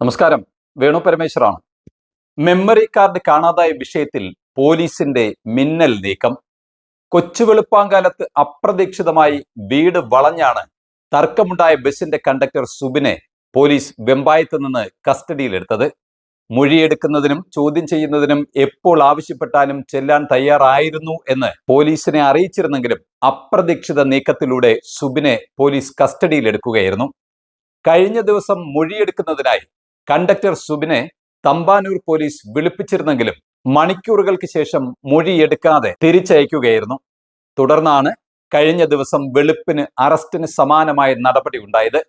നമസ്കാരം. Venu പരമേശ്വറാണ് memory card കാണാതായ വിഷയത്തിൽ പോലീസിന്റെ മിന്നൽ നീക്കം. കൊച്ചു വെളുപ്പാങ്കാലത്ത് അപ്രതീക്ഷിതമായി വീട് വളഞ്ഞാണ് തർക്കമുണ്ടായ ബസിന്റെ കണ്ടക്ടർ സുബിനെ പോലീസ് വെമ്പായത്ത് നിന്ന് കസ്റ്റഡിയിലെടുത്തത്. മൊഴിയെടുക്കുന്നതിനും ചോദ്യം ചെയ്യുന്നതിനും എപ്പോൾ ആവശ്യപ്പെട്ടാലും ചെല്ലാൻ തയ്യാറായിരുന്നു എന്ന് പോലീസിനെ അറിയിച്ചിരുന്നെങ്കിലും അപ്രതീക്ഷിത നീക്കത്തിലൂടെ സുബിനെ പോലീസ് കസ്റ്റഡിയിലെടുക്കുകയായിരുന്നു. കഴിഞ്ഞ ദിവസം മൊഴിയെടുക്കുന്നതിനായി കണ്ടക്ടർ സുബിനെ തമ്പാനൂർ പോലീസ് വിളിപ്പിച്ചിരുന്നെങ്കിലും മണിക്കൂറുകൾക്ക് ശേഷം മൊഴിയെടുക്കാതെ തിരിച്ചയക്കുകയായിരുന്നു. തുടർന്നാണ് കഴിഞ്ഞ ദിവസം വെളുപ്പിന് അറസ്റ്റിന് സമാനമായ നടപടി ഉണ്ടായത്.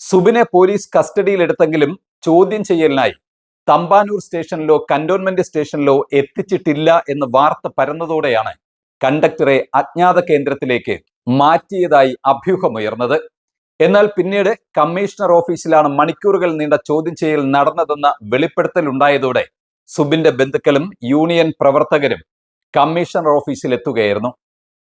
സുബിനെ പോലീസ് കസ്റ്റഡിയിലെടുത്തെങ്കിലും ചോദ്യം ചെയ്യലിനായി തമ്പാനൂർ സ്റ്റേഷനിലോ കന്റോൺമെന്റ് സ്റ്റേഷനിലോ എത്തിച്ചിട്ടില്ല എന്ന് വാർത്ത പരന്നതോടെയാണ് കണ്ടക്ടറെ അജ്ഞാത കേന്ദ്രത്തിലേക്ക് മാറ്റിയതായി അഭ്യൂഹമുയർന്നത്. എന്നാൽ പിന്നീട് കമ്മീഷണർ ഓഫീസിലാണ് മണിക്കൂറുകൾ നീണ്ട ചോദ്യം ചെയ്യൽ നടന്നതെന്ന വെളിപ്പെടുത്തൽ ഉണ്ടായതോടെ സുബിന്റെ ബന്ധുക്കളും യൂണിയൻ പ്രവർത്തകരും കമ്മീഷണർ ഓഫീസിൽ എത്തുകയായിരുന്നു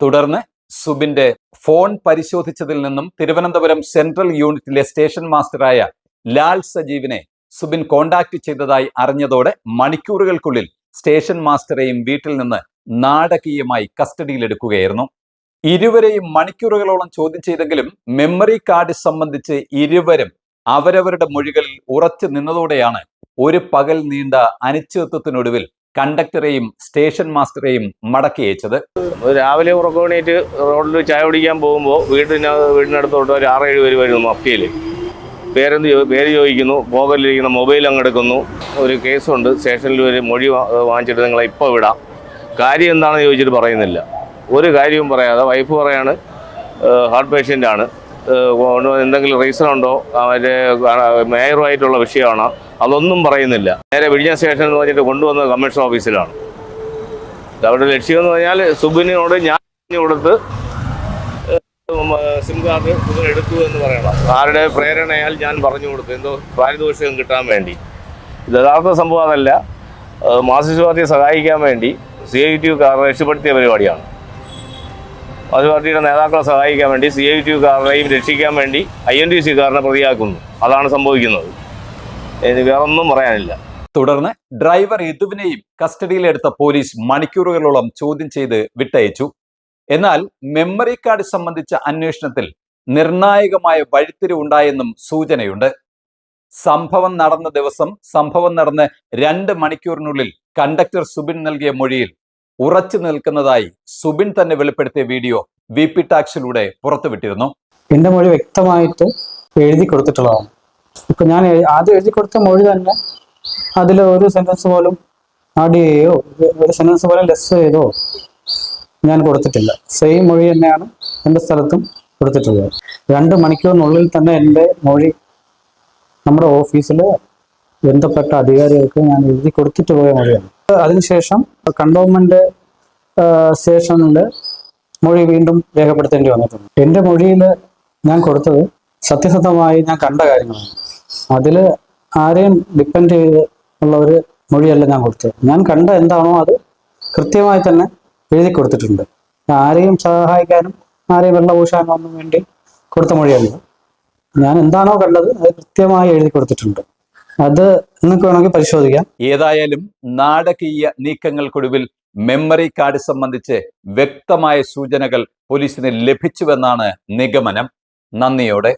തുടർന്ന് സുബിന്റെ ഫോൺ പരിശോധിച്ചതിൽ നിന്നും തിരുവനന്തപുരം സെൻട്രൽ യൂണിറ്റിലെ സ്റ്റേഷൻ മാസ്റ്ററായ ലാൽ സജീവിനെ സുബിൻ കോണ്ടാക്ട് ചെയ്തതായി അറിഞ്ഞതോടെ മണിക്കൂറുകൾക്കുള്ളിൽ സ്റ്റേഷൻ മാസ്റ്ററെയും വീട്ടിൽ നിന്ന് നാടകീയമായി കസ്റ്റഡിയിലെടുക്കുകയായിരുന്നു. ഇരുവരെയും മണിക്കൂറുകളോളം ചോദ്യം ചെയ്തെങ്കിലും മെമ്മറി കാർഡ് സംബന്ധിച്ച് ഇരുവരും അവരവരുടെ മൊഴികളിൽ ഉറച്ചു നിന്നതോടെയാണ് ഒരു പകൽ നീണ്ട അനിശ്ചിതത്വത്തിനൊടുവിൽ കണ്ടക്ടറെയും സ്റ്റേഷൻ മാസ്റ്ററെയും മടക്കി അയച്ചത്. രാവിലെ ഉറക്കമണീറ്റ് റോഡിൽ ചായ കുടിക്കാൻ പോകുമ്പോൾ വീടിന് വീടിനടുത്തോട്ട് ഒരു ആറേഴ് പേര് വരുന്നു മഫ്തിയിൽ പേരെന്ത് പേര് ചോദിക്കുന്നു പോകലിരിക്കുന്ന മൊബൈൽ അങ്ങെടുക്കുന്നു ഒരു കേസുണ്ട് സ്റ്റേഷനിൽ ഒരു മൊഴി വാങ്ങിച്ചിട്ട് നിങ്ങളെ ഇപ്പോൾ വിടാം. കാര്യം എന്താണെന്ന് ചോദിച്ചിട്ട് പറയുന്നില്ല. ഒരു കാര്യവും പറയാതെ വൈഫ് പറയാണ് ഹാർട്ട് പേഷ്യന്റ് ആണ്. എന്തെങ്കിലും റീസൺ ഉണ്ടോ? അവരുടെ മേയറുമായിട്ടുള്ള വിഷയമാണോ? അതൊന്നും പറയുന്നില്ല. നേരെ വിഴിഞ്ഞ സ്റ്റേഷൻ എന്ന് പറഞ്ഞിട്ട് കൊണ്ടുവന്നത് കമ്മീഷൻ ഓഫീസിലാണ്. അവരുടെ ലക്ഷ്യം എന്ന് പറഞ്ഞാൽ സുബിനോട് ഞാൻ കൊടുത്ത് സിം കാർഡ് എടുത്തു എന്ന് പറയണം. ആരുടെ പ്രേരണയാൽ ഞാൻ പറഞ്ഞു കൊടുത്തു. എന്തോ പാരിതോഷികം കിട്ടാൻ വേണ്ടി. ഇത് യഥാർത്ഥ സംഭവം അതല്ല. മാസിസ്റ്റ് പാർട്ടിയെ സഹായിക്കാൻ വേണ്ടി സി ഐ ടി കാർ രക്ഷപ്പെടുത്തിയ പരിപാടിയാണ്. മാർക്സിസ്റ്റ് പാർട്ടിയുടെ നേതാക്കളെ സഹായിക്കാൻ വേണ്ടി സി ഐ ടി കാരനെയും രക്ഷിക്കാൻ വേണ്ടി ഐ എൻ ടി സി കാരനെ പ്രതിയാക്കുന്നു. അതാണ് സംഭവിക്കുന്നത്. വേറൊന്നും പറയാനില്ല. തുടർന്ന് ഡ്രൈവർ യദുവിനെയും കസ്റ്റഡിയിലെടുത്ത പോലീസ് മണിക്കൂറുകളോളം ചോദ്യം ചെയ്ത് വിട്ടയച്ചു. എന്നാൽ മെമ്മറി കാർഡ് സംബന്ധിച്ച അന്വേഷണത്തിൽ നിർണായകമായ വഴിത്തിരിവുണ്ടായെന്നും സൂചനയുണ്ട്. സംഭവം നടന്ന ദിവസം സംഭവം നടന്ന് രണ്ട് മണിക്കൂറിനുള്ളിൽ കണ്ടക്ടർ സുബിൻ നൽകിയ മൊഴിയിൽ ഉറച്ചു നിൽക്കുന്നതായി സുബിൻ തന്നെ വെളിപ്പെടുത്തിയ വീഡിയോ വി പി ടാക്സിലൂടെ പുറത്തുവിട്ടിരുന്നു. എന്റെ മൊഴി വ്യക്തമായിട്ട് എഴുതി കൊടുത്തിട്ടുള്ളതാണ്. ഇപ്പൊ ഞാൻ ആദ്യം എഴുതി കൊടുത്ത മൊഴി തന്നെ അതിൽ ഒരു സെന്റൻസ് പോലും ആഡ് ചെയ്യുകയോ ഒരു സെന്റൻസ് പോലും ലെസ് ചെയ്തോ? ഞാൻ കൊടുത്തിട്ടില്ല. സെയിം മൊഴി തന്നെയാണ് എന്റെ സ്ഥലത്തും കൊടുത്തിട്ടുള്ളത്. രണ്ട് മണിക്കൂറിനുള്ളിൽ തന്നെ എന്റെ മൊഴി നമ്മുടെ ഓഫീസിൽ ബന്ധപ്പെട്ട അധികാരികൾക്ക് ഞാൻ എഴുതി കൊടുത്തിട്ട് പോയ മൊഴിയാണ്. അതിനുശേഷം കണ്ടോൺമെന്റ് സ്റ്റേഷനിൽ മൊഴി വീണ്ടും രേഖപ്പെടുത്തേണ്ടി വന്നിട്ടുണ്ട്. എന്റെ മൊഴിയിൽ ഞാൻ കൊടുത്തത് സത്യസന്ധമായി ഞാൻ കണ്ട കാര്യങ്ങളാണ്. അതിൽ ആരെയും ഡിപ്പെൻഡ് ചെയ്ത് ഉള്ള ഒരു മൊഴിയല്ല ഞാൻ കൊടുത്തത്. ഞാൻ കണ്ട എന്താണോ അത് കൃത്യമായി തന്നെ എഴുതി കൊടുത്തിട്ടുണ്ട്. ആരെയും സഹായിക്കാനും ആരെയും വെള്ളപൂശാനോ ഒന്നും വേണ്ടി കൊടുത്ത മൊഴിയല്ല. ഞാൻ എന്താണോ കണ്ടത് അത് കൃത്യമായി എഴുതി കൊടുത്തിട്ടുണ്ട്. അത് നിങ്ങൾക്ക് വേണമെങ്കിൽ പരിശോധിക്കാം. ഏതായാലും നാടകീയ നീക്കങ്ങൾക്കൊടുവിൽ മെമ്മറി കാർഡ് സംബന്ധിച്ച് വ്യക്തമായ സൂചനകൾ പോലീസിന് ലഭിച്ചുവെന്നാണ് നിഗമനം. നന്ദിയോടെ.